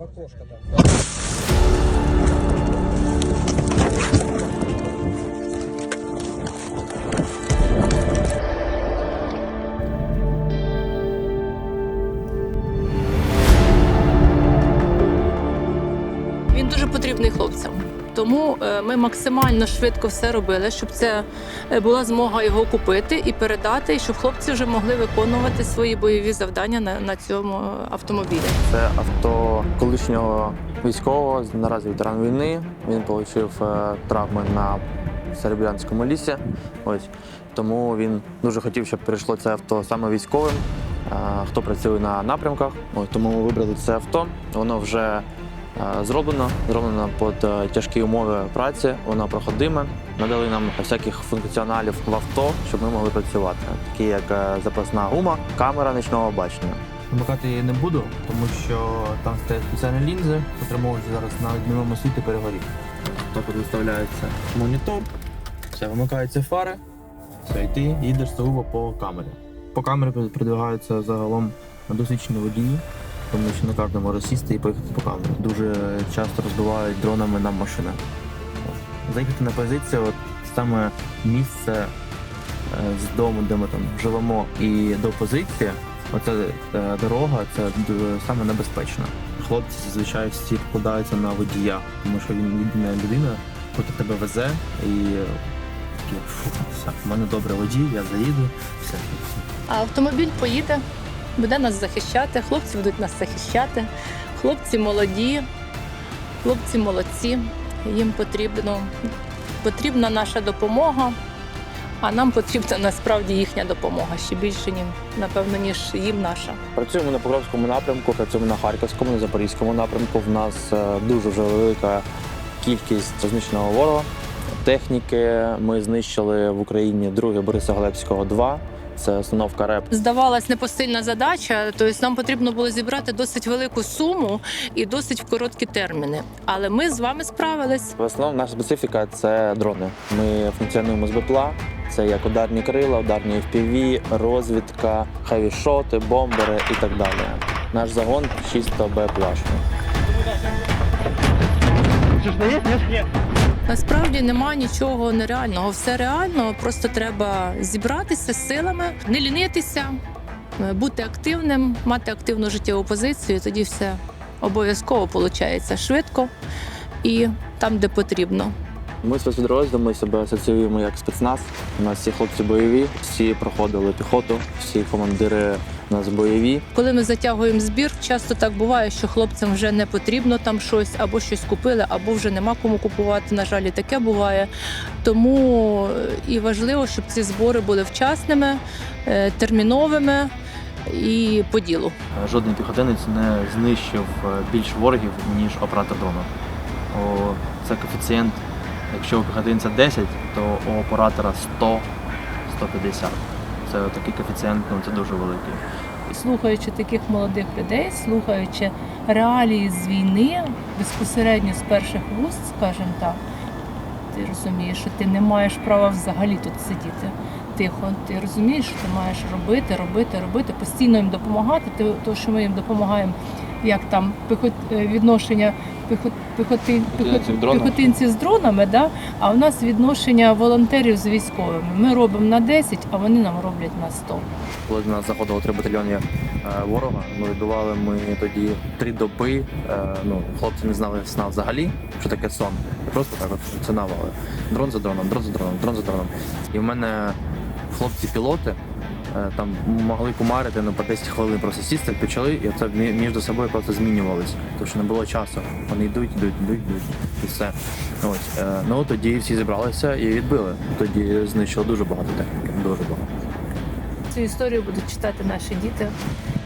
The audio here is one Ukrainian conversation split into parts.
Окошко там. Він дуже потрібний хлопцям. Тому е, ми максимально швидко все робили, щоб це е, була змога його купити і передати, і щоб хлопці вже могли виконувати свої бойові завдання на, на цьому е, автомобілі. Це авто колишнього військового, наразі ветеран війни. Він отримав травми на Серебрянському лісі. Ось тому він дуже хотів, щоб перейшло це авто саме військовим, хто працює на напрямках. Тому ми вибрали це авто. Воно вже зроблено, зроблено під е, тяжкі умови праці. Воно проходиме. Надали нам всяких функціоналів в авто, щоб ми могли працювати, такі як е, запасна гума, камера нічного бачення. Вимикати її не буду, тому що там стоять спеціальні лінзи, отримують зараз на дневному світі перегорів. Так от виставляється монітор, все, вимикаються фари, все, і ти їдеш сугубо по камері. По камері продвигаються загалом досвідчені водії, тому що не кожен може і поїхати по камері. Дуже часто розбивають дронами нам машини. Заїхати на позицію, от саме місце е, з дому, де ми там живемо, і до позиції, Оця е, дорога це саме небезпечно. Хлопці зазвичай всі вкладаються на водія, тому що він єдина людина, яка тебе везе і фу, все, в мене добре водій, я заїду, все. А автомобіль поїде, буде нас захищати, хлопці будуть нас захищати. Хлопці молоді, хлопці молодці. Їм потрібно, потрібна наша допомога, а нам потрібна насправді їхня допомога ще більше, ні- напевно, ніж їм наша. Працюємо на Покровському напрямку, працюємо на Харківському, на Запорізькому напрямку. В нас е, дуже вже велика кількість знищеного ворога. Техніки ми знищили в Україні друге Бориса Глебського 2. Це установка РЕП. Здавалась непосильна задача, тобто нам потрібно було зібрати досить велику суму і досить в короткі терміни. Але ми з вами справились. В основному наша специфіка це дрони. Ми функціонуємо з БПЛА. Це як ударні крила, ударні FPV, розвідка, хавішоти, бомбери і так далі. Наш загон чисто БПЛАшний. Насправді немає нічого нереального. Все реально, просто треба зібратися з силами, не лінитися, е, бути активним, мати активну життєву позицію. і Тоді все обов'язково виходить швидко і там, де потрібно. Ми спецпідрозділ, ми себе асоціюємо як спецназ. У нас всі хлопці бойові, всі проходили піхоту, всі командири у нас бойові. Коли ми затягуємо збір, часто так буває, що хлопцям вже не потрібно там щось, або щось купили, або вже нема кому купувати. На жаль, і таке буває. Тому е, і важливо, щоб ці збори були вчасними, е, терміновими і по ділу. Жодний піхотинець не знищив е, більш ворогів, ніж оператор дрона. О, це коефіцієнт, якщо у піхотинця 10, то у оператора 100-150. Це такий коефіцієнт, ну це дуже великий. Слухаючи таких молодих людей, слухаючи реалії з війни безпосередньо з перших вуст, скажімо так, ти розумієш, що ти не маєш права взагалі тут сидіти тихо. Ти розумієш, що ти маєш робити, робити, робити, постійно їм допомагати. Те, що ми їм допомагаємо, як там е, відношення піхот, піхоти, Піхотинців піхот, з дронами, да? а у нас відношення волонтерів з військовими. Ми робимо на 10, а вони нам роблять на 100. Коли до нас заходило три батальйони е, ворога, ми відбували ми тоді три доби. Е, ну, хлопці не знали сна взагалі, що таке сон. І просто так от функціонували. Дрон за дроном, дрон за дроном, дрон за дроном. І в мене хлопці-пілоти там могли кумарити ну, по 10 хвилин просто сісти, почали, і це між собою просто змінювалися, тому що не було часу. Вони йдуть, йдуть, йдуть, йдуть, і все. Ось. Е, ну тоді всі зібралися і відбили. Тоді знищили дуже багато техніки, дуже багато. Цю історію будуть читати наші діти,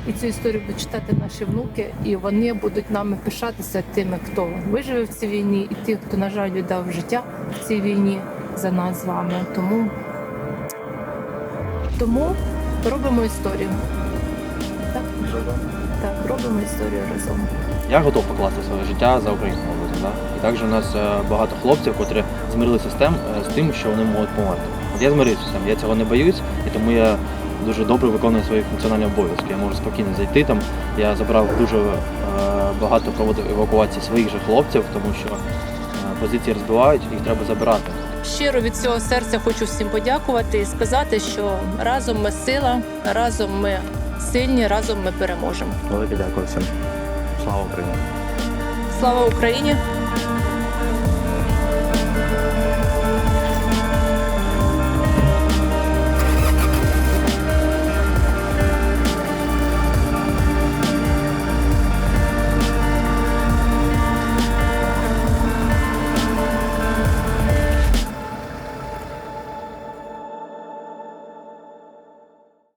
і цю історію будуть читати наші внуки, і вони будуть нами пишатися тими, хто виживе в цій війні, і тих, хто, на жаль, віддав життя в цій війні за нас з вами. Тому, тому робимо історію. Так? Так, робимо історію разом. Я готов покласти своє життя за Україну. Да? І також у нас е, багато хлопців, котрі змирилися з тим, е, з тим, що вони можуть померти. От я змирився з цим, я цього не боюсь, і тому я дуже добре виконую свої функціональні обов'язки. Я можу спокійно зайти там. Я забрав дуже е, багато проводив евакуації своїх же хлопців, тому що позиції розбивають, їх треба забирати. Щиро від цього серця хочу всім подякувати і сказати, що разом ми сила, разом ми сильні, разом ми переможемо. Велике дякую всім. Слава Україні! Слава Україні!